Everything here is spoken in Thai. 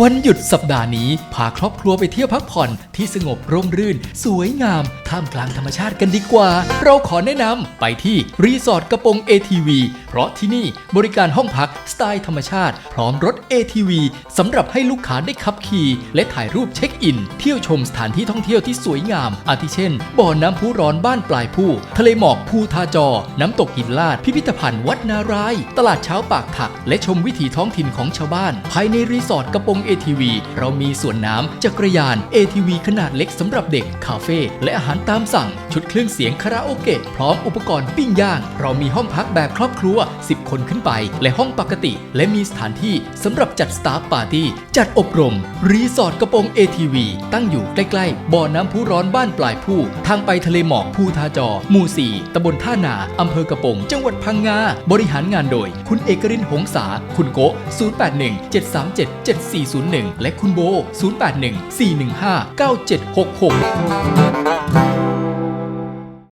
วันหยุดสัปดาห์นี้ พาครอบครัวไปเที่ยวพักผ่อนที่สงบร่มรื่น สวยงาม ท่ามกลางธรรมชาติกันดีกว่า เราขอแนะนำไปที่รีสอร์ทกระโปง ATV เพราะที่นี่บริการห้องพักสไตล์ธรรมชาติ พร้อมรถ ATV สำหรับให้ลูกค้าได้ขับขี่ และถ่ายรูปเช็คอิน เที่ยวชมสถานที่ท่องเที่ยวที่สวยงาม อาทิเช่น บ่อน้ำพุร้อนบ้านปลายผู้ ทะเลหมอกภูทาจอ น้ำตกหินลาด พิพิธภัณฑ์วัดนาราย ตลาดเช้าปากถัก และชมวิถีท้องถิ่นของชาวบ้าน ภายในรีสอร์ทกระโปง ATV เรามีสวนน้ำจักรยาน ATV ขนาดเล็กสำหรับเด็ก คาเฟ่และอาหารตามสั่ง ชุดเครื่องเสียงคาราโอเกะพร้อมอุปกรณ์ปิ้งย่าง เรามีห้องพักแบบครอบครัว 10 คนขึ้นไป และห้องปกติ และมีสถานที่สำหรับจัดสตาฟปาร์ตี้จัดอบรม รีสอร์ทกระโปง ATV ตั้งอยู่ใกล้ๆบ่อน้ำพุร้อนบ้านปลายผู้ทางไปทะเลหมอกภูทาจอหมู่4ตำบลท่านาอำเภอกระโปงจังหวัดพังงาบริหารงานโดย คุณเอกรินหงษาคุณโกะ081 737 7401 และคุณโบ 081 415 9766